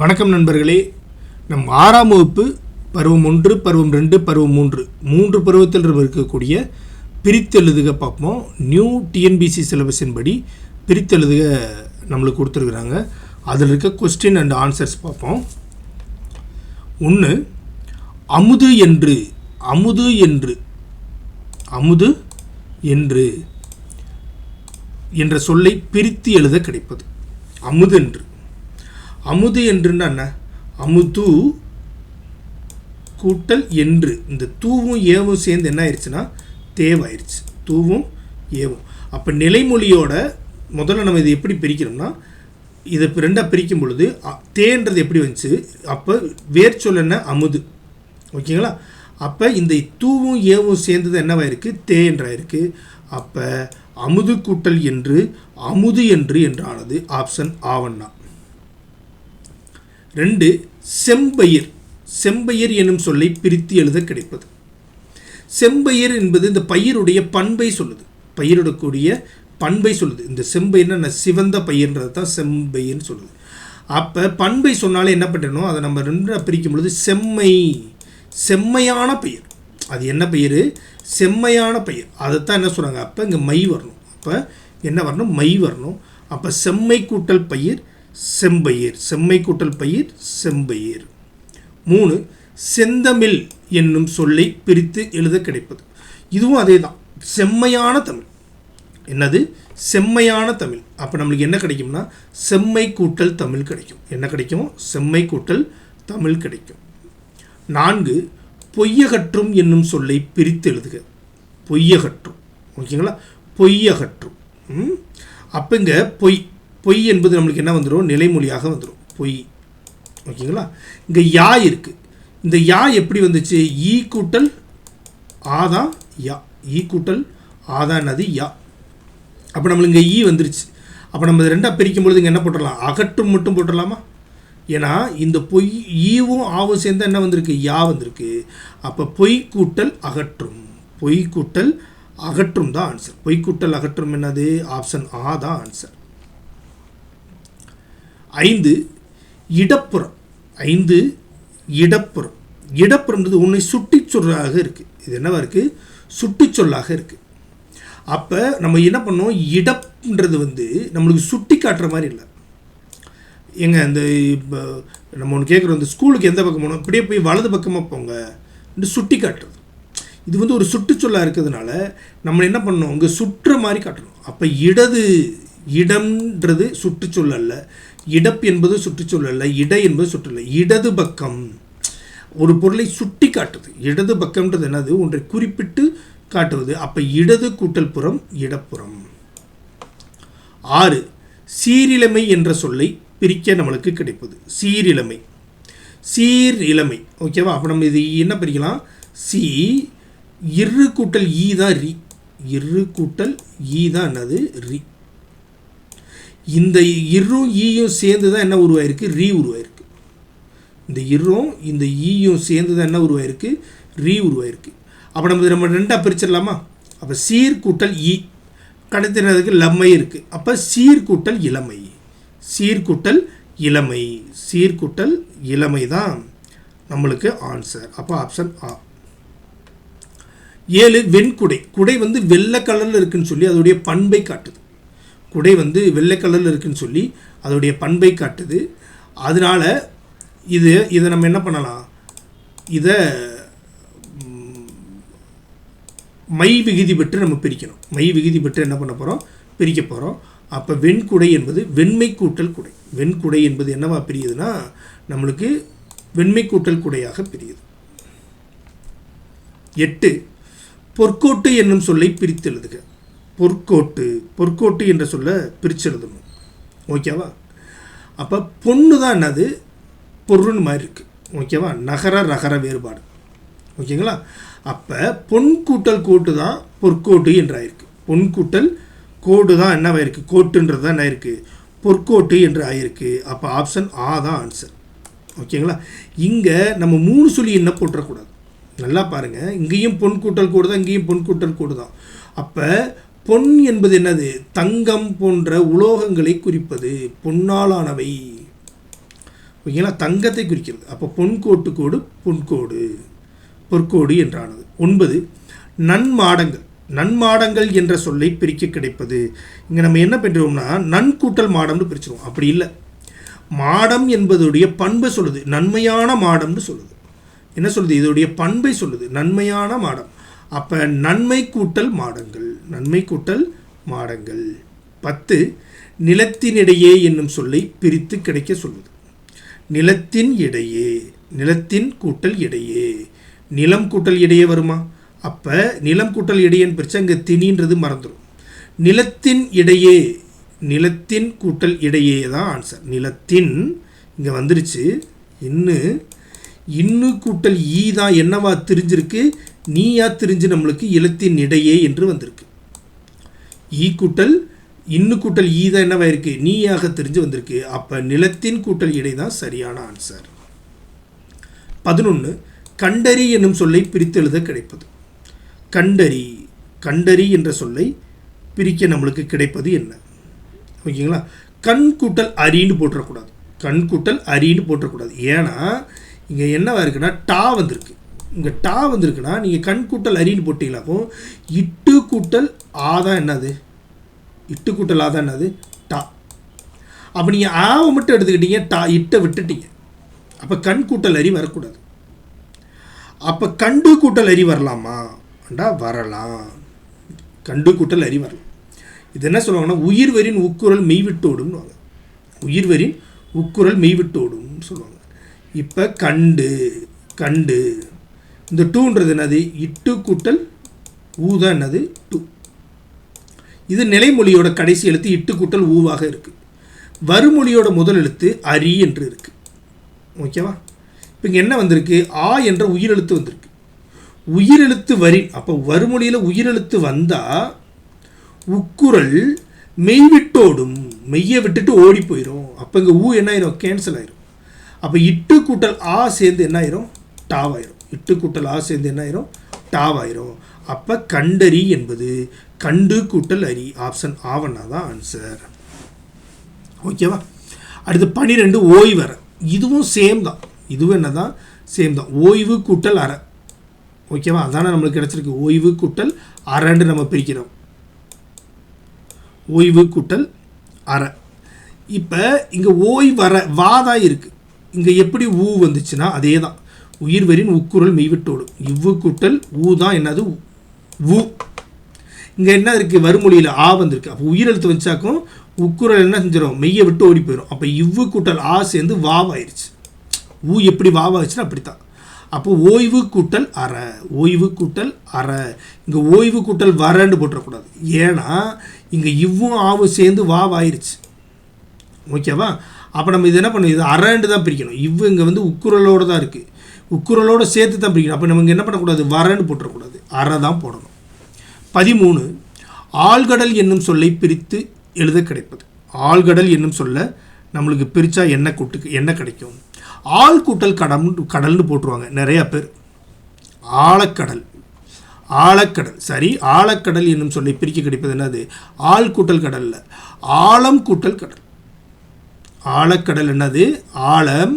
வணக்கம் நண்பர்களே. நம் ஆறாம் வகுப்பு பருவம் ஒன்று பருவம் ரெண்டு பருவம் மூன்று மூன்று பருவத்தில் இருக்கக்கூடிய பிரித்தெழுதுக பார்ப்போம். நியூ டிஎன்பிசி சிலபஸின் படி பிரித்தெழுதுக நம்மளுக்கு கொடுத்துருக்குறாங்க. அதில் இருக்க கொஸ்டின் அண்ட் ஆன்சர்ஸ் பார்ப்போம். ஒன்று அமுது என்று அமுது என்று அமுது என்று என்ற சொல்லை பிரித்து எழுத கிடைப்பது. அமுது என்று. அமுது என்றுன்னா என்ன? அமுது கூட்டல் என்று. இந்த தூவும் ஏவும் சேர்ந்து என்ன ஆயிடுச்சுன்னா தேவாயிருச்சு. தூவும் ஏவும். அப்போ நிலைமொழியோட முதல்ல நம்ம இதை எப்படி பிரிக்கிறோம்னா இதை ரெண்டாக பிரிக்கும் பொழுது தேன்றது எப்படி வந்துச்சு? அப்போ வேர் என்ன? அமுது. ஓகேங்களா? அப்போ இந்த தூவும் ஏவும் சேர்ந்தது என்னவாயிருக்கு? தே என்றாயிருக்கு. அப்போ அமுது கூட்டல் என்று அமுது என்று என்றானது. ஆப்ஷன் ஆவண்ணா ரெண்டு செம்பயிர். செம்பயிர் எனும் சொல்லை பிரித்து எழுத கிடைப்பது. செம்பயிர் என்பது இந்த பயிருடைய பண்பை சொல்லுது. பயிரிடக்கூடிய பண்பை சொல்லுது. இந்த செம்பயிர்னா நான் சிவந்த பயிர்ன்றது தான் செம்பயிர்னு சொல்லுது. அப்போ பண்பை சொன்னாலே என்ன பண்ணணும் அதை நம்ம ரெண்டாக பிரிக்கும் பொழுது செம்மை. செம்மையான பயிர். அது என்ன பயிர்? செம்மையான பயிர். அதைத்தான் என்ன சொல்கிறாங்க அப்போ இங்கே மை வரணும். அப்போ என்ன வரணும்? மை வரணும். அப்போ செம்மை கூட்டல் பயிர் செம்பயிர் செம்மை கூட்டல் பயிர் செம்பயிர். மூணு செந்தமிழ் என்னும் சொல்லை பிரித்து எழுத கிடைப்பது. இதுவும் அதே தான் செம்மையான தமிழ். என்னது? செம்மையான தமிழ். அப்போ நம்மளுக்கு என்ன கிடைக்கும்னா செம்மை கூட்டல் தமிழ் கிடைக்கும். என்ன கிடைக்கும்? செம்மை கூட்டல் தமிழ் கிடைக்கும். நான்கு பொய்யகற்றும் என்னும் சொல்லை பிரித்து எழுதுக. பொய்யகற்றும். ஓகேங்களா? பொய்யகற்றும். அப்போங்க அப்போ இங்கே பொய். பொய் என்பது நம்மளுக்கு என்ன வந்துடும் நிலைமொழியாக வந்துடும் பொய். ஓகேங்களா? இங்கே யா இருக்குது இந்த யா எப்படி வந்துச்சு? ஈ கூட்டல் ஆதான் யா. ஈ கூட்டல் ஆதா என்னது? யா. அப்போ நம்மளுக்கு இங்கே ஈ வந்துருச்சு. அப்போ நம்ம ரெண்டாக பிரிக்கும் பொழுது இங்கே என்ன போட்டுடலாம்? அகற்றும் மட்டும் போட்டுடலாமா? ஏன்னா இந்த பொய் ஈவும் ஆவும் சேர்ந்தால் என்ன வந்திருக்கு? யா வந்திருக்கு. அப்போ பொய் கூட்டல் அகற்றும். பொய் கூட்டல் அகற்றும் தான் ஆன்சர் பொய் கூட்டல் அகற்றும் என்னது? ஆப்ஷன் ஆ தான் ஆன்சர் ஐந்து இடப்புறம் ஐந்து இடப்புறம். இடப்புறம்ன்றது உன்னை சுட்டி சொல்லாக இருக்குது இது என்னவா இருக்குது சுட்டி சொல்லாக இருக்குது அப்போ நம்ம என்ன பண்ணோம்? இடம்ன்றது வந்து நம்மளுக்கு சுட்டி காட்டுற மாதிரி இல்லை. ஏங்க அந்த இப்போ நம்ம ஒன்று கேட்குறோம் இந்த ஸ்கூலுக்கு எந்த பக்கம் போனோம்? இப்படியே போய் வலது பக்கமாக போங்க சுட்டி காட்டுறது இது வந்து ஒரு சுற்றுச்சொல்லாக இருக்கிறதுனால நம்ம என்ன பண்ணணும் இங்கே சுற்றுற மாதிரி காட்டணும். அப்போ இடது இடம்ன்றது சுற்றுச்சொல் அல்ல இடப் என்பது சுற்றுச்சூழல் இடை இட என்பது சுற்றுல இடது பக்கம் ஒரு பொருளை சுட்டி காட்டுது. இடது பக்கம்ன்றது என்னது? ஒன்றை குறிப்பிட்டு காட்டுவது. அப்போ இடது கூட்டல் புறம் இடப்புறம். ஆறு சீரிழமை என்ற சொல்லை பிரிக்க நம்மளுக்கு கிடைப்பது. சீரிழமை. சீர் இளமை ஓகேவா அப்போ நம்ம இது என்ன பிரிக்கலாம்? சி இரு கூட்டல் ஈ தான் ரி. இரு கூட்டல் ஈ தான் என்னது? ரி. இந்த இரும் ஈயும் சேர்ந்து தான் என்ன உருவாயிருக்கு? ரீ உருவாயிருக்கு இந்த இரும் இந்த ஈயும் சேர்ந்து தான் என்ன உருவாயிருக்கு? ரீ உருவாயிருக்கு அப்போ நம்ம நம்ம ரெண்டாக பிரிச்சிடலாமா? அப்போ சீர்கூட்டல் ஈ கடத்தினதுக்கு லம்மை இருக்குது அப்போ சீர்கூட்டல் இளமை. சீர்கூட்டல் இளமை. சீர்கூட்டல் இளமை தான் நம்மளுக்கு ஆன்சர் அப்போ ஆப்ஷன் ஆ ஏழு வெண்குடை. குடை வந்து வெள்ளை கலரில் இருக்குன்னு சொல்லி அதோடைய பண்பை காட்டுது. குடை வந்து வெள்ளை கலரில் இருக்குதுன்னு சொல்லி அதோடைய பண்பை காட்டுது. அதனால இது இதை நம்ம என்ன பண்ணலாம்? இதை மை விகுதி பெற்று நம்ம பிரிக்கணும். மை விகுதி பெற்று என்ன பண்ண போகிறோம் பிரிக்க போகிறோம் அப்போ வெண்குடை என்பது வெண்மை கூட்டல் குடை. வெண்குடை என்பது என்னவா பிரியுதுன்னா நம்மளுக்கு வெண்மை கூட்டல் குடையாக பிரியுது. எட்டு பொற்கோட்டு என்னும் சொல்லை பிரித்து எழுதுக பொற்கோட்டு பொற்கோட்டு என்ற சொல்ல பிரித்து எழுதணும். ஓகேவா அப்போ பொண்ணு தான் என்னது? பொருள்னு மாதிரி இருக்குது ஓகேவா நகர ரகர வேறுபாடு. ஓகேங்களா அப்போ பொன் கூட்டல் கோட்டு தான் பொற்கோட்டு என்றாயிருக்கு. பொன் கூட்டல் கோடு தான் என்னவாயிருக்கு கோட்டுன்றது தான் என்னாயிருக்கு பொற்கோட்டு என்று ஆயிருக்கு. அப்போ ஆப்ஷன் ஆ தான் ஆன்சர் ஓகேங்களா இங்கே நம்ம மூணு சொல்லி என்ன போட்டுறக்கூடாது? நல்லா பாருங்கள் இங்கேயும் பொன் கூட்டல் கோடு தான் இங்கேயும் பொன் கூட்டல் கோடு தான். அப்போ பொன் என்பது என்னது? தங்கம் போன்ற உலோகங்களை குறிப்பது. பொன்னாலானவை. ஓகேங்களா? தங்கத்தை குறிக்கிறது. அப்போ பொன் கோட்டு கோடு பொன்கோடு பொற்கோடு என்றானது. ஒன்பது நன்மாடங்கள். நன்மாடங்கள் என்ற சொல்லை பிரிக்க கிடைப்பது. இங்கே நம்ம என்ன பண்ணுறோம்னா நன்கூட்டல் மாடம்னு பிரிச்சிருவோம். அப்படி இல்லை. மாடம் என்பதுடைய பண்பை சொல்லுது. நன்மையான மாடம்னு சொல்லுது. என்ன சொல்லுது? இதோடைய பண்பை சொல்லுது. நன்மையான மாடம். அப்போ நன்மை கூட்டல் மாடங்கள். நன்மை கூட்டல் மாடங்கள். பத்து நிலத்தினிடையே என்னும் சொல்லை பிரித்து கிடைக்க சொல்லுது நிலத்தின் இடையே நிலத்தின் கூட்டல் இடையே. நிலம் கூட்டல் இடையே வருமா? அப்போ நிலம் கூட்டல் இடையேன்னு பிரித்து அங்கே திணின்றது மறந்துடும் நிலத்தின் இடையே நிலத்தின் கூட்டல் இடையே தான் ஆன்சர் நிலத்தின் இங்கே வந்துருச்சு. இன்னும் இன்னு கூட்டல் ஈ தான் என்னவா தெரிஞ்சிருக்கு? நீயா தெரிஞ்சு நம்மளுக்கு இலத்தின் இடையே என்று வந்திருக்கு. ஈ கூட்டல் இன்னு கூட்டல் ஈ தான் என்னவா நீயாக தெரிஞ்சு வந்திருக்கு. அப்போ நிலத்தின் கூட்டல் இடை தான் சரியான ஆன்சர் பதினொன்று கண்டறி என்னும் சொல்லை பிரித்தெழுத கிடைப்பது. கண்டறி கண்டறி என்ற சொல்லை பிரிக்க நம்மளுக்கு கிடைப்பது என்ன? ஓகேங்களா? கண் கூட்டல் அரின்னு போட்டுறக்கூடாது கண் கூட்டல் அரின்னு போட்டுறக்கூடாது ஏன்னா இங்கே என்னவா இருக்குன்னா டா வந்திருக்கு. இங்கே டா வந்திருக்குன்னா நீங்கள் கண் கூட்டல் அரின்னு போட்டீங்களாப்போ இட்டு கூட்டல் ஆ தான் என்னது? இட்டு கூட்டல் ஆ தான் என்னது? டா. அப்போ நீங்கள் ஆவை மட்டும் எடுத்துக்கிட்டீங்க டா இட்டை விட்டுட்டீங்க. அப்போ கண் கூட்டல் அறி வரக்கூடாது. அப்போ கண்டு கூட்டல் அறி வரலாமா? அண்டா வரலாம். கண்டு கூட்டல் அறி வரலாம். இது என்ன சொல்லுவாங்கன்னா உயிர்வரின் உக்குரல் மெய்விட்டோடும்னுவாங்க. உயிர்வரின் உக்குரல் மெய்விட்டோடும்னு சொல்லுவாங்க. இப்போ கண்டு கண்டு. இந்த டூன்றது என்னது? இட்டு கூட்டல் ஊ தான் என்னது? டூ. இது நிலைமொழியோட கடைசி எழுத்து இட்டு கூட்டல் ஊவாக இருக்குது வருமொழியோட முதல் எழுத்து அரி என்று இருக்குது ஓகேவா? இப்போ இங்கே என்ன வந்திருக்கு? ஆ என்ற உயிரெழுத்து வந்திருக்கு. உயிரெழுத்து வரி அப்போ வருமொழியில் உயிரெழுத்து வந்தால் உக்குரல் மெய்விட்டோடும் மெய்யை விட்டுட்டு ஓடி போயிடும் அப்போ இங்கே ஊ என்ன ஆயிரும்? கேன்சல் ஆயிரும். அப்போ இட்டு கூட்டல் ஆ சேர்ந்து என்ன ஆயிரும்? டாவாயிரும். இட்டு கூட்டல் ஆ சேர்ந்து என்ன ஆயிரும்? டாவாயிரும். அப்போ கண்டறி என்பது கண்டு கூட்டல் அரி ஆப்ஷன் ஆவண்ணா தான் ஆன்சர் ஓகேவா அடுத்து பனிரெண்டு ஓய்வற. இதுவும் சேம் தான். இதுவும் என்ன தான்? சேம் தான். ஓய்வு கூட்டல் அறை. ஓகேவா அதான் நம்மளுக்கு கிடச்சிருக்கு. ஓய்வு கூட்டல் அரைன்னு நம்ம பிரிக்கிறோம். ஓய்வு கூட்டல் அறை. இப்போ இங்கே ஓய்வர வா தான் இருக்குது இங்கே எப்படி ஊ வந்துச்சுன்னா அதே தான். உயிர்வரின் உக்குரல் மெய்விட்டோடு. இவ்வு கூட்டல் ஊ தான் என்னது? ஊ இங்கே என்ன இருக்குது வறுமொழியில் ஆ வந்திருக்கு. அப்போ உயிரெழுத்து வச்சாக்கும் உக்குரல் என்ன செஞ்சிடும் மெய்யை விட்டு ஓடி போயிடும் அப்போ இவ்வு கூட்டல் ஆ சேர்ந்து வாவாயிருச்சு. ஊ எப்படி வாவாச்சுன்னா அப்படித்தான். அப்போ ஓய்வு கூட்டல் அற. ஓய்வு கூட்டல் அற. இங்கே ஓய்வு கூட்டல் வரன்னு போட்டுறக்கூடாது. ஏன்னா இங்கே இவ்வும் ஆவும் சேர்ந்து வாவாயிருச்சு. ஓகேவா? அப்போ நம்ம இது என்ன பண்ணும் இது அரைண்டு தான் பிரிக்கணும். இவ்வு இங்கே வந்து உக்குரலோடு தான் இருக்குது உக்குரலோடு சேர்த்து தான் பிரிக்கணும். அப்போ நம்ம இங்கே என்ன பண்ணக்கூடாது? வரன்னு போட்டுறக்கூடாது. அற தான் போடணும். பதிமூணு ஆழ்கடல் என்னும் சொல்லை பிரித்து எழுத கிடைப்பது. ஆழ்கடல் என்னும் சொல்ல நம்மளுக்கு பிரித்தா என்ன கூட்டுக்கு என்ன கிடைக்கும்? ஆள் கூட்டல் கடம் கடல்னு போட்டுருவாங்க நிறையா பேர். ஆழக்கடல். ஆழக்கடல். சரி ஆழக்கடல் என்னும் சொல்லை பிரிக்க கிடைப்பது என்னது? ஆள் கூட்டல் கடல்ல ஆழம் கூட்டல் கடல். ஆழக்கடல் என்னது? ஆழம்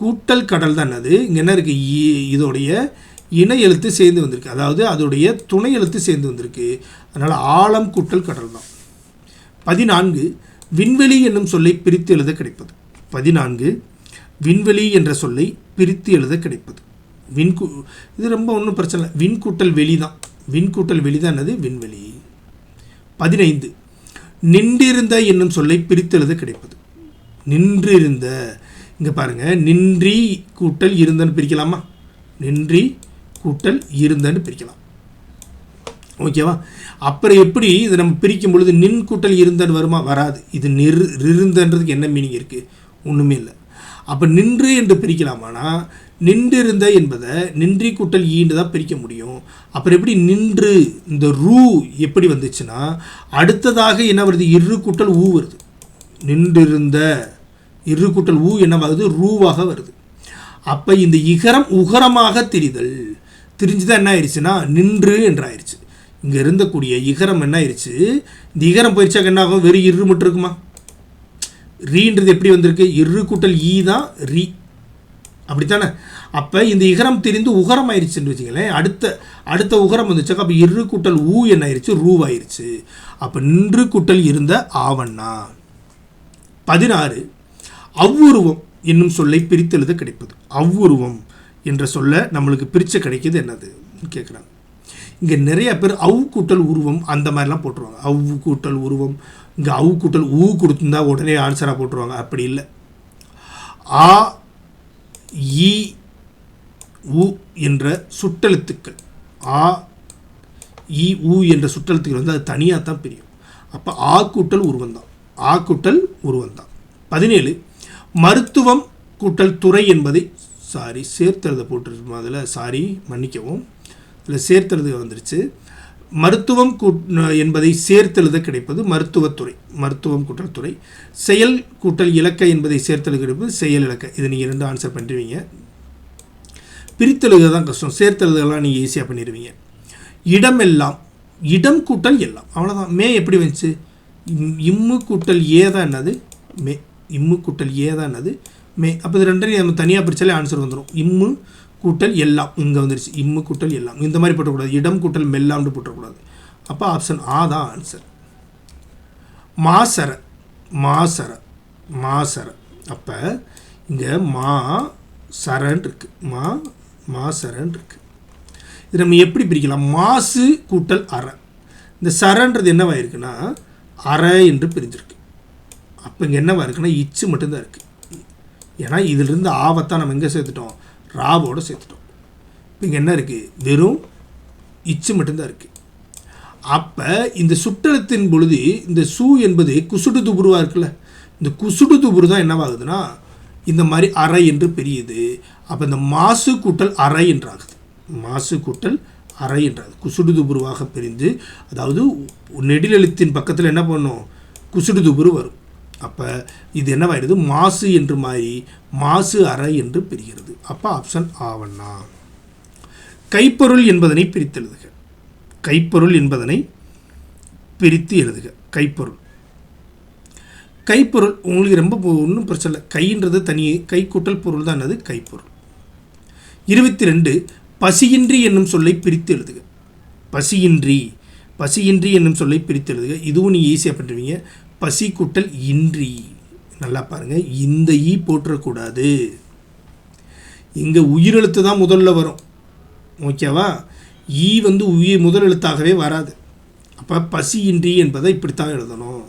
கூட்டல் கடல் தான் என்னது இங்கே என்ன இருக்குது இதோடைய இணை எழுத்து சேர்ந்து வந்திருக்கு. அதாவது அதோடைய துணை எழுத்து சேர்ந்து வந்திருக்கு. அதனால் ஆழம் கூட்டல் கடல் தான். பதினான்கு விண்வெளி என்னும் சொல்லை பிரித்து எழுத கிடைப்பது. பதினான்கு விண்வெளி என்ற சொல்லை பிரித்து எழுத கிடைப்பது. விண்கு இது ரொம்ப ஒன்றும் பிரச்சனை இல்லை. விண்கூட்டல் வெளி தான். விண்கூட்டல் வெளி தான் என்னது? விண்வெளி. பதினைந்து நின்றிருந்த என்னும் சொல்லை பிரித்து எழுத கிடைப்பது. நின்றிருந்த இங்கே பாருங்கள் நின்றி கூட்டல் இருந்தன்னு பிரிக்கலாமா? நின்றி கூட்டல் இருந்தன்னு பிரிக்கலாம். ஓகேவா அப்புறம் எப்படி இதை நம்ம பிரிக்கும் பொழுது நின் கூட்டல் இருந்தன்னு வருமா? வராது. இது நிர் இருந்தன்றதுக்கு என்ன மீனிங் இருக்குது ஒன்றுமே இல்லை. அப்போ நின்று என்று பிரிக்கலாமானா? நின்றிருந்த என்பதை நின்றி கூட்டல் ஈண்டு தான் பிரிக்க முடியும். அப்புறம் எப்படி நின்று இந்த ரூ எப்படி வந்துச்சுன்னா அடுத்ததாக என்ன வருது? இரு கூட்டல் ஊ வருது. நின்றிருந்த இரு கூட்டல் ஊ என்னவாகுது? ரூவாக வருது. அப்போ இந்த இகரம் உகரமாக திரிதல் திரிஞ்சுதான் என்ன ஆயிடுச்சுன்னா நின்று என்று ஆயிடுச்சு இங்கே இருந்தக்கூடிய இகரம் என்ன ஆயிடுச்சு? இந்த இகரம் போயிடுச்சாக்க என்ன ஆகும்? வெறும் இரு மட்டும் இருக்குமா? ரீன்றது எப்படி வந்திருக்கு? இரு கூட்டல் ஈ தான் ரீ. அப்படித்தானே? அப்போ இந்த இகரம் தெரிந்து உகரம் ஆயிடுச்சுன்னு வச்சுங்களேன் அடுத்த அடுத்த உகரம் வந்துச்சாக்கா அப்போ இரு கூட்டல் ஊ என்ன ஆயிடுச்சு? ரூவாயிருச்சு அப்போ நின்று கூட்டல் இருந்த ஆவண்ணா. பதினாறு. அவ்வுருவம் என்னும் சொல்லை பிரித்தெழுத கிடைப்பது. அவ்வுருவம். என்ற சொல்ல நம்மளுக்கு பிரித்து கிடைக்கிது என்னது? கேட்குறாங்க இங்கே நிறைய பேர் அவு கூட்டல் உருவம் அந்த மாதிரிலாம் போட்டுருவாங்க. அவு கூட்டல் உருவம் இங்கே அவு கூட்டல் ஊ கொடுத்துருந்தா உடனே ஆன்சராக போட்டுருவாங்க. அப்படி இல்லை. ஆ இ உ என்ற சுட்டெழுத்துக்கள். ஆ இ உ என்ற சுட்டெழுத்துக்கள் வந்து அது தனியாக தான் பிரியும். அப்போ ஆ கூட்டல் உருவந்தான் ஆ கூட்டல் உருவம் தான் பதினேழு மருத்துவம் கூட்டல் துறை என்பதை சாரி சேர்த்தெழுத போட்டிருக்கோம்? அதில் சாரி மன்னிக்கவும். இதில் சேர்த்துறது வந்துருச்சு. மருத்துவம் கூட் என்பதை சேர்த்தெழுத கிடைப்பது மருத்துவத்துறை மருத்துவம் கூட்டல் துறை செயல் கூட்டல் இலக்க என்பதை சேர்த்தெழுத கிடைப்பது செயல் இலக்க. இதை நீங்கள் ரெண்டு ஆன்சர் பண்ணிடுவீங்க. பிரித்தெழுத தான் கஷ்டம். சேர்த்தெழுதெல்லாம் நீங்கள் ஈஸியாக பண்ணிடுவீங்க. இடமெல்லாம் இடம் கூட்டல் எல்லாம். அவ்வளோதான் மே எப்படி வந்துச்சு? இம்- இம்மு கூட்டல் ஏ தான் என்னது? மே இம்மு கூட்டல் ஏ தான் என்னது? மே அப்போ இது ரெண்டையும் நம்ம தனியாக பிரித்தாலே ஆன்சர் வந்துடும் இம்மு கூட்டல் எல்லாம். இங்கே வந்துருச்சு. இம்மு கூட்டல் எல்லாம். இந்த மாதிரி போட்டக்கூடாது இடம் கூட்டல் மெல்லாம்னு போட்டக்கூடாது அப்போ ஆப்ஷன் ஆ தான் ஆன்சர் மாசர. மாசர. மாசர. அப்போ இங்கே மா சரன் இருக்கு. மா மாசரன் இருக்கு. இது நம்ம எப்படி பிரிக்கலாம்? மாசு கூட்டல் அரை இந்த சரன்றது என்னவாக இருக்குன்னா அரை என்று பிரிஞ்சிருக்கு. அப்போ இங்கே என்னவாக இருக்குன்னா இச்சு மட்டும்தான் இருக்குது ஏன்னா இதிலிருந்து ஆபத்தாக நம்ம எங்கே சேர்த்துட்டோம்? ராவோடு சேர்த்துட்டோம். இப்போ இங்கே என்ன இருக்குது வெறும் இச்சு மட்டும்தான் இருக்குது அப்போ இந்த சுட்டெழுத்தின் பொழுது இந்த சு என்பது குசுடு துபுருவாக இருக்குல்ல? இந்த குசுடு துபுரு தான் என்னவாகுதுன்னா இந்த மாதிரி அறை என்று பெரியது. அப்போ இந்த மாசு கூட்டல் அறை என்றாகுது. மாசு கூட்டல் அறை என்றாகுது. குசுடு துபுருவாக பிரிந்து அதாவது நெடிலெழுத்தின் பக்கத்தில் என்ன பண்ணும்? குசுடு துபுரு வரும். அப்போ இது என்னவாயிடுது? மாசு என்று மாறி மாசு அறை என்று பிரிகிறது. அப்போ ஆப்ஷன் ஆவண்ணா கைப்பொருள் என்பதனை பிரித்து எழுதுக. கைப்பொருள் என்பதனை பிரித்து எழுதுக. கைப்பொருள். கைப்பொருள் உங்களுக்கு ரொம்ப ஒன்றும் பிரச்சனை இல்லை. கைன்றது தனி கைக்கூட்டல் பொருள் தான் அது கைப்பொருள். இருபத்தி ரெண்டு பசியின்றி என்னும் சொல்லை பிரித்து எழுதுக. பசியின்றி பசியின்றி என்னும் சொல்லை பிரித்து எழுதுக. இதுவும் நீங்கள் ஈஸியாக பண்ணுவீங்க பசி கூட்டல் இன்றி. நல்லா பாருங்கள் இந்த ஈ போட்டுறக்கூடாது இங்கே உயிரெழுத்து தான் முதல்ல வரும். ஓகேவா? ஈ வந்து உயிர் முதல் எழுத்தாகவே வராது. அப்போ பசியின்றி என்பதை இப்படித்தான் எழுதணும்.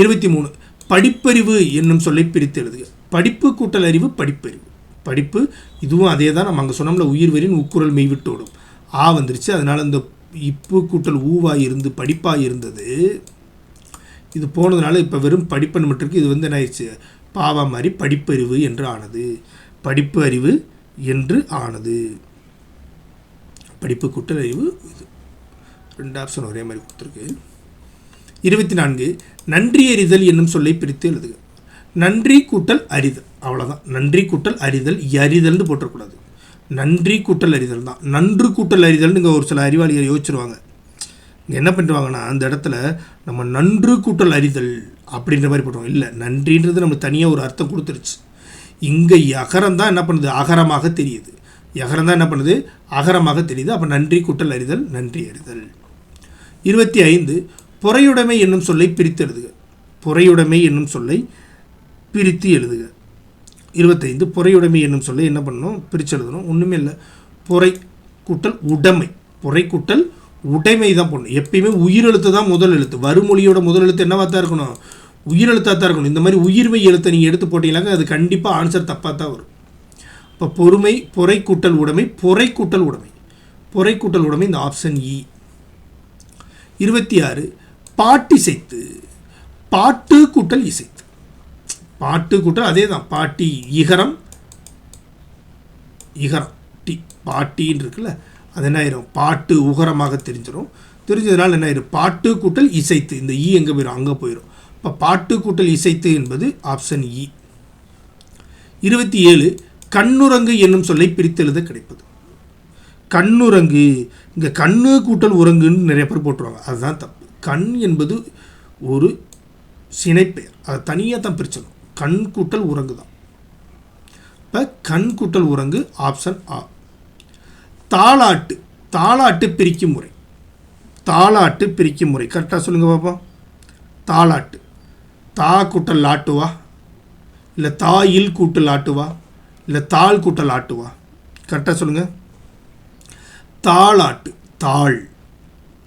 இருபத்தி மூணு. படிப்பறிவு என்னும் சொல்லை பிரித்து எழுதுக. படிப்பு கூட்டல் அறிவு படிப்பறிவு. படிப்பு இதுவும் அதே தான். நம்ம அங்கே சொன்னோம்ல உயிர் வரின் உக்குரல் மெய்விட்டோடும் ஆ வந்துருச்சு. அதனால் இந்த இப்பு கூட்டல் ஊவாக இருந்து படிப்பாக இருந்தது. இது போனதுனால இப்போ வெறும் படிப்பன் மட்டும் இருக்கு இது வந்து என்ன ஆயிடுச்சு? பாவா மாதிரி படிப்பறிவு என்று ஆனது. படிப்பு அறிவு என்று ஆனது. படிப்பு கூட்டல் அறிவு இது. ரெண்டு ஆப்ஷன் ஒரே மாதிரி கொடுத்துருக்கு. இருபத்தி நான்கு நன்றி அறிதல் என்னும் சொல்லை பிரித்து எழுதுக. நன்றி கூட்டல் அறிதல். அவ்வளோதான் நன்றி கூட்டல் அறிதல் அறிதல்னு போட்டக்கூடாது நன்றி கூட்டல் அறிதல் தான் நன்று கூட்டல் அறிதல்னு இங்கே ஒரு சில அறிவாளிகள் யோசிச்சிருவாங்க. என்ன பண்ணிடுவாங்கன்னா அந்த இடத்துல நம்ம நன்று கூட்டல் அறிதல் அப்படின்ற மாதிரி போட்டோம் இல்லை நன்றின்றது நம்ம தனியாக ஒரு அர்த்தம் கொடுத்துருச்சு. இங்கே அகரம் தான் என்ன பண்ணுது? அகரமாக தெரியுது. அகரம் தான் என்ன பண்ணுது? அகரமாக தெரியுது. அப்போ நன்றி கூட்டல் அறிதல் நன்றி அறிதல். இருபத்தி ஐந்து பொறையுடைமை என்னும் சொல்லை பிரித்து எழுதுக. பொறையுடைமை என்னும் சொல்லை பிரித்து எழுதுக. இருபத்தைந்து பொறையுடைமை என்னும் சொல்லை என்ன பண்ணணும்? பிரித்து எழுதணும். ஒன்றுமே இல்லை. பொறை கூட்டல் உடைமை. பொறை கூட்டல் உடைமை தான் போடணும் எப்பயுமே உயிரெழுத்து தான் முதல் எழுத்து. வறுமொழியோட முதல் எழுத்து என்னவா தான் இருக்கணும்? உயிரெழுத்தாக தான் இருக்கணும். இந்த மாதிரி உயிர்மை எழுத்தை நீங்கள் எடுத்து போட்டீங்கன்னாக்க அது கண்டிப்பாக ஆன்சர் தப்பாக தான் வரும். இப்போ பொறுமை பொறை கூட்டல் உடைமை பொறை கூட்டல் உடைமை. பொறை கூட்டல் உடைமை இந்த ஆப்ஷன் இ e. இருபத்தி ஆறு பாட்டிசைத்து பாட்டு கூட்டல் இசைத்து. பாட்டு கூட்டல் அதே தான் பாட்டி இகரம். இகரம். டி பாட்டின்னு இருக்குல்ல. அது என்ன ஆயிரும்? பாட்டு உகரமாக தெரிஞ்சிடும் தெரிஞ்சதுனால என்ன ஆயிரும்? பாட்டு கூட்டல் இசைத்து இந்த e ஈ எங்கே போயிடும் அங்கே போயிடும் இப்போ பாட்டு கூட்டல் இசைத்து என்பது ஆப்ஷன் இ e. இருபத்தி ஏழு கண்ணுரங்கு என்னும் சொல்லை பிரித்தெழுத கிடைப்பது. கண்ணுரங்கு இங்கே கண்ணு கூட்டல் உரங்குன்னு நிறைய பேர் போட்டுருவாங்க. அதுதான் தப்பு. கண் என்பது ஒரு சினைப்பெயர். அதை தனியாக தான் பிரிச்சணும் கண் கூட்டல் உறங்கு தான் இப்போ கண் கூட்டல் உரங்கு ஆப்ஷன் ஆ தாளாட்டு தாளாட்டு பிரிக்கும் முறை. தாளாட்டு பிரிக்கும் முறை. கரெக்டாக சொல்லுங்கள் பாப்போம் தாளாட்டு. தா கூட்டல் லாட்டுவா இல்லை தாயில் கூட்டல் ஆட்டுவா? இல்லை தாள் கூட்டல் ஆட்டுவா? கரெக்டாக சொல்லுங்கள் தாளாட்டு தாள்.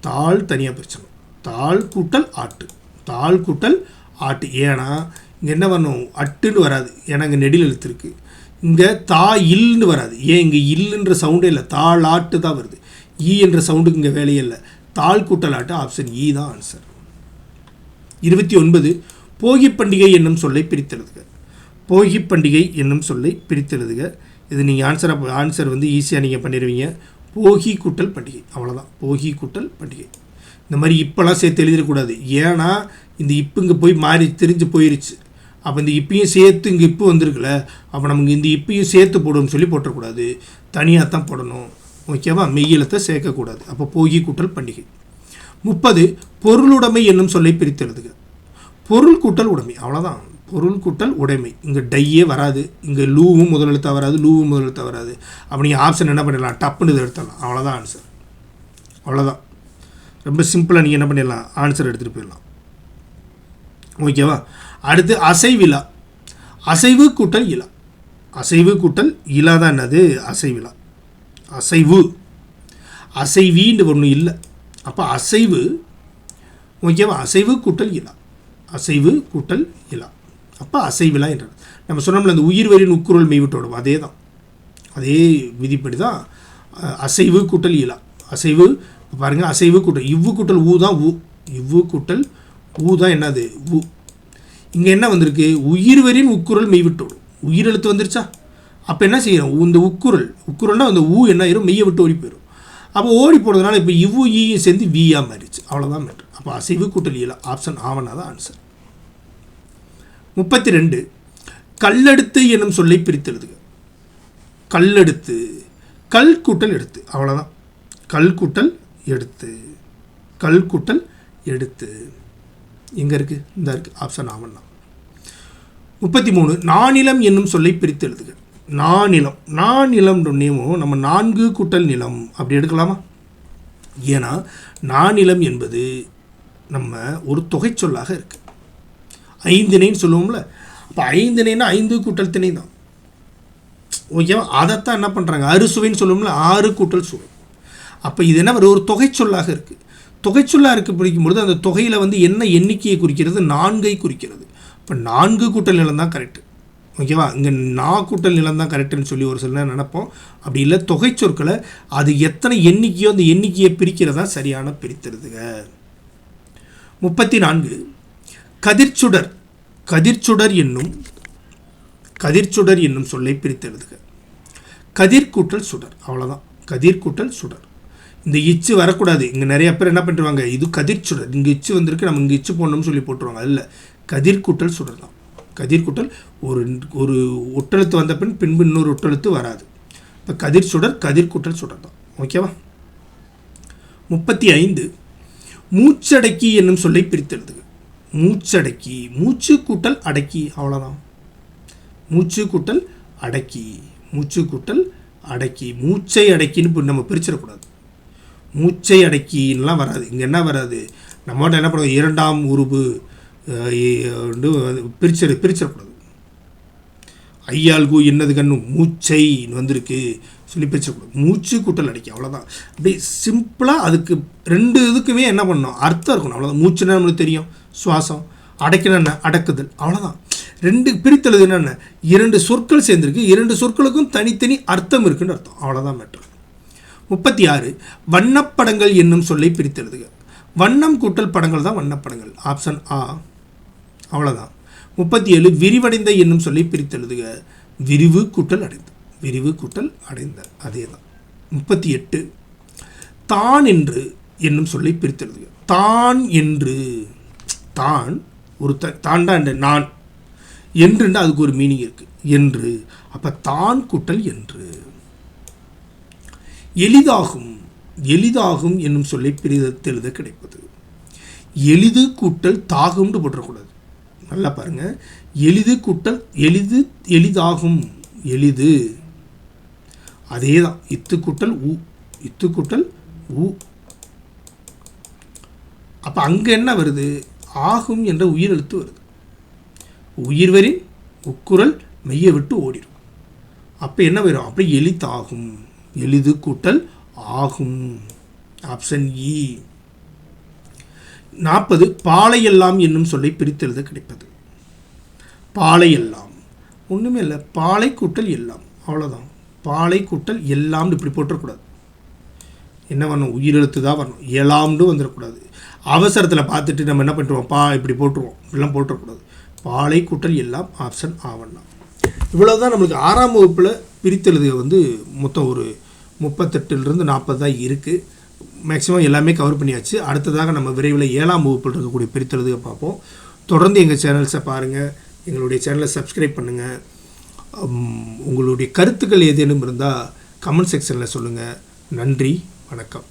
தாள் தனியாக பிரிச்சணும் தாள் கூட்டல் ஆட்டு. தாள் கூட்டல் ஆட்டு. ஏன்னா இங்கே என்ன பண்ணும்? அட்டுன்னு வராது. ஏன்னா இங்கே நெடில் எழுத்து இருக்குது இங்கே தா இல்னு வராது. ஏன் இங்கே இல்லுன்ற சவுண்டே இல்லை. தாளாட்டு தான் வருது. ஈ என்ற சவுண்டுக்கு இங்கே வேலையே இல்லை. தாள் கூட்டலாட்டு ஆப்ஷன் இ e தான் ஆன்சர் இருபத்தி ஒன்பது போகி பண்டிகை என்னும் சொல்லை பிரித்தெழுதுக. போகி பண்டிகை என்னும் சொல்லை பிரித்தெழுதுக. இது நீங்கள் ஆன்சர் ஆன்சர் வந்து ஈஸியாக நீங்கள் பண்ணிடுவீங்க போகி கூட்டல் பண்டிகை. அவ்வளோதான் போகி கூட்டல் பண்டிகை. இந்த மாதிரி இப்போலாம் சேர்த்து எழுதிடக்கூடாது. ஏன்னா இந்த இப்போ இங்கே போய் மாறி தெரிஞ்சு போயிருச்சு. அப்போ இந்த இப்பையும் சேர்த்து இங்கே இப்போ வந்திருக்குல்ல அப்போ நமக்கு இந்த இப்பையும் சேர்த்து போடுவோம்னு சொல்லி போட்டக்கூடாது தனியாக தான் போடணும். ஓகேவா? மெய்யெழுத்தை சேர்க்கக்கூடாது. அப்போ போகி கூட்டல் பண்டிகை. முப்பது பொருளுடைமை என்னும் சொல்லை பிரித்தெழுதுக. பொருள் கூட்டல் உடைமை. அவ்வளோதான் பொருள் கூட்டல் உடைமை. இங்கே டையே வராது. இங்கே லூவும் முதலெழுத்தாக வராது லூவும் முதலெழுத்தாக வராது. அப்போ நீங்கள் ஆப்ஷன் என்ன பண்ணிடலாம்? டப்புன்னு இதை எடுத்துடலாம். அவ்வளோதான் ஆன்சர் அவ்வளோதான் ரொம்ப சிம்பிளாக நீங்கள் என்ன பண்ணிடலாம்? ஆன்சர் எடுத்துகிட்டு போயிடலாம். ஓகேவா? அடுத்து அசைவிலா. அசைவு கூட்டல் இலா. அசைவு கூட்டல் இலா தான் என்னது? அசைவிலா. அசைவு. அசைவின்னு ஒன்று இல்லை. அப்போ அசைவு ஓகேவா அசைவு கூட்டல் இலா. அசைவு கூட்டல் இலா. அப்போ அசைவிலா என்றது நம்ம சொன்னோம்ல அந்த உயிர் வரின் உக்குரல் மெய்விட்டோடும் அதே தான் அதே விதிப்படி தான் அசைவு கூட்டல் இலா. அசைவு பாருங்கள் அசைவு கூட்டல். இவ்வு கூட்டல் ஊ தான் ஊ. இவ்வு கூட்டல் ஊ தான் என்னது? ஊ. இங்கே என்ன வந்திருக்கு? உயிர் வரின் உக்குரல் மெய்விட்டோடும் உயிரெழுத்து வந்துருச்சா? அப்போ என்ன செய்கிறோம் இந்த உக்குரல். உக்குரல்னால் அந்த ஊ என்ன ஆயிரும்? மெய்யை விட்டு ஓடி போயிடும் அப்போ ஓடி போனதுனால இப்போ இவ்வு ஈயும் சேர்ந்து வியாக மாறிடுச்சு. அவ்வளோதான் மேட்ரு அப்போ அசைவு கூட்டல் ஆப்ஷன் ஆவனா தான் ஆன்சர் முப்பத்தி ரெண்டு கல்லெடுத்து என்னும் சொல்லை பிரித்தெழுதுக. கல்லெடுத்து. கல் கூட்டல் எடுத்து. அவ்வளோதான் கல் கூட்டல் எடுத்து. கல் கூட்டல் எடுத்து. எங்கே இருக்குது இந்த இருக்குது ஆப்ஷன் ஆவண்ணா முப்பத்தி மூணு நானிலம் என்னும் சொல்லை பிரித்து எழுதுக. நானிலம் நானிலம் நம்ம நான்கு கூட்டல் நிலம். அப்படி எடுக்கலாமா? ஏன்னா நானிலம் என்பது நம்ம ஒரு தொகை சொல்லாக இருக்குது ஐந்தினைன்னு சொல்லுவோம்ல. அப்போ ஐந்தினைன்னா ஐந்து கூட்டல் திணை தான். ஓகேவா? அதைத்தான் என்ன பண்ணுறாங்க அறுசுவைன்னு சொல்லுவோம்ல. ஆறு கூட்டல் சுவை. அப்போ இது என்ன? ஒரு தொகை சொல்லாக இருக்குது தொகைச்சொல்லாருக்கு பிடிக்கும் பொழுது அந்த தொகையில் வந்து என்ன எண்ணிக்கையை குறிக்கிறது? நான்கை குறிக்கிறது. இப்போ நான்கு கூட்டல் நிலம் தான் கரெக்டு ஓகேவா இங்கே நா கூட்டல் நிலம் தான் கரெக்டுன்னு சொல்லி ஒரு சில நேரம் நினைப்போம். அப்படி இல்லை தொகை சொற்களை அது எத்தனை எண்ணிக்கையோ அந்த எண்ணிக்கையை பிரிக்கிறதா சரியான பிரித்தெழுதுக முப்பத்தி நான்கு கதிர்ச்சுடர். கதிர்ச்சுடர் என்னும் கதிர்ச்சுடர் என்னும் சொல்லை பிரித்தெழுதுக கதிர் கூட்டல் சுடர். அவ்வளோதான் கதிர் கூட்டல் சுடர். இந்த இச்சு வரக்கூடாது. இங்கே நிறைய பேர் என்ன பண்ணிடுவாங்க இது கதிர் சுடர். இங்கே இச்சு வந்திருக்கு நம்ம இங்கே இச்சு போடணும்னு சொல்லி போட்டுருவாங்க. அதில் கதிர்கூட்டல் சுடர் தான். கதிர்கூட்டல் ஒரு ஒரு ஒட்டெழுத்து வந்த பின் பின்பு இன்னொரு ஒட்டெழுத்து வராது. இப்போ கதிர் சுடர் கதிர்கூட்டல் சுடர் தான். ஓகேவா? முப்பத்தி ஐந்து. மூச்சடக்கி என்னும் சொல்லை பிரித்தெழுதுக. மூச்சடக்கி மூச்சு கூட்டல் அடக்கி அவ்வளோதான் மூச்சு கூட்டல் அடக்கி மூச்சு கூட்டல் அடக்கி மூச்சை அடக்கின்னு நம்ம பிரிச்சிடக்கூடாது. மூச்சை அடக்கின்லாம் வராது. இங்கே என்ன வராது? நம்ம என்ன பண்ணுவோம் இரண்டாம் உருபு அஹ், இ- வந்து பிரிச்சிடக்கூடாது. ஐயாள்கு என்னது கண்ணு மூச்சை வந்திருக்கு. சொல்லி பிரிச்சிடக்கூடாது. மூச்சு கூட்டல் அடிக்கும். அவ்வளோதான் அப்படி சிம்பிளாக அதுக்கு ரெண்டு இதுக்குமே என்ன பண்ணணும்? அர்த்தம் இருக்கணும். அவ்வளோதான் மூச்சுன்னா நம்மளுக்கு தெரியும்? சுவாசம். அடைக்கணும் என்ன? அடக்குதல். அவ்வளோதான் ரெண்டு பிரித்தெழுது என்னென்ன? இரண்டு சொற்கள் சேர்ந்துருக்கு. இரண்டு சொற்களுக்கும் தனித்தனி அர்த்தம் இருக்குன்னு அர்த்தம். அவ்வளோதான் மேட்டர் முப்பத்தி ஆறு வண்ணப்படங்கள் என்னும் சொல்லை பிரித்தெழுதுக. வண்ணம் கூட்டல் படங்கள் தான் வண்ணப்படங்கள். ஆப்ஷன் ஆ அவ்வளோதான் முப்பத்தி ஏழு விரிவடைந்த என்னும் சொல்லி பிரித்தெழுதுக. விரிவு கூட்டல் அடைந்த. விரிவு கூட்டல் அடைந்த. அதே தான் முப்பத்தி எட்டு தான் என்று என்னும் சொல்லி பிரித்தெழுதுக. தான் என்று தான் ஒரு த தாண்டா என்ற நான். என்றுண்டு அதுக்கு ஒரு மீனிங் இருக்குது என்று. அப்போ தான் கூட்டல் என்று. எளிதாகும். எளிதாகும் என்னும் சொல்லை பிரித்தெழுத கிடைப்பது. எளிது கூட்டல் தாகும்னு போட்டுறக்கூடாது. நல்லா பாருங்கள் எளிது கூட்டல் எளிது எளிதாகும். எளிது. அதே தான் இத்து கூட்டல் உ இத்து கூட்டல் உ. அப்போ அங்கே என்ன வருது? ஆகும் என்ற உயிர் எழுத்து வருது. உயிர்வரின் உக்குரல் மெய்யை விட்டு ஓடிடும் அப்போ என்ன வரும்? அப்படி எளிதாகும். எளிது கூட்டல் ஆகும். Option E e. நாற்பது பாலையெல்லாம் என்னும் சொல்லை பிரித்தெழுத கிடைப்பது. பாலையெல்லாம். ஒன்றுமே இல்லை பாலை கூட்டல் எல்லாம். அவ்வளோதான் பாலை கூட்டல் எல்லாம்னு இப்படி போட்டுறக்கூடாது என்ன வரணும்? உயிரெழுத்து தான் வரணும். எலாம்னு வந்துடக்கூடாது அவசரத்தில் பார்த்துட்டு நம்ம என்ன பண்ணிடுவோம் பா இப்படி போட்டுருவோம். இப்படிலாம் போட்டுறக்கூடாது பாலை கூட்டல் எல்லாம் ஆப்ஷன் ஆவண்ணா இவ்வளோ தான் நம்மளுக்கு ஆறாம் வகுப்பில் பிரித்தெழுதுக வந்து மொத்தம் ஒரு முப்பத்தெட்டுலேருந்து நாற்பது தான் இருக்குது மேக்ஸிமம் எல்லாமே கவர் பண்ணியாச்சு. அடுத்ததாக நம்ம விரைவில் ஏழாம் வகுப்பில் இருக்கக்கூடிய பிரித்தெழுதுக பார்ப்போம். தொடர்ந்து எங்கள் சேனல்ஸை பாருங்கள் எங்களுடைய சேனலை சப்ஸ்கிரைப் பண்ணுங்கள் உங்களுடைய கருத்துக்கள் ஏதேனும் இருந்தால் கமெண்ட் செக்ஷனில் சொல்லுங்கள் நன்றி வணக்கம்.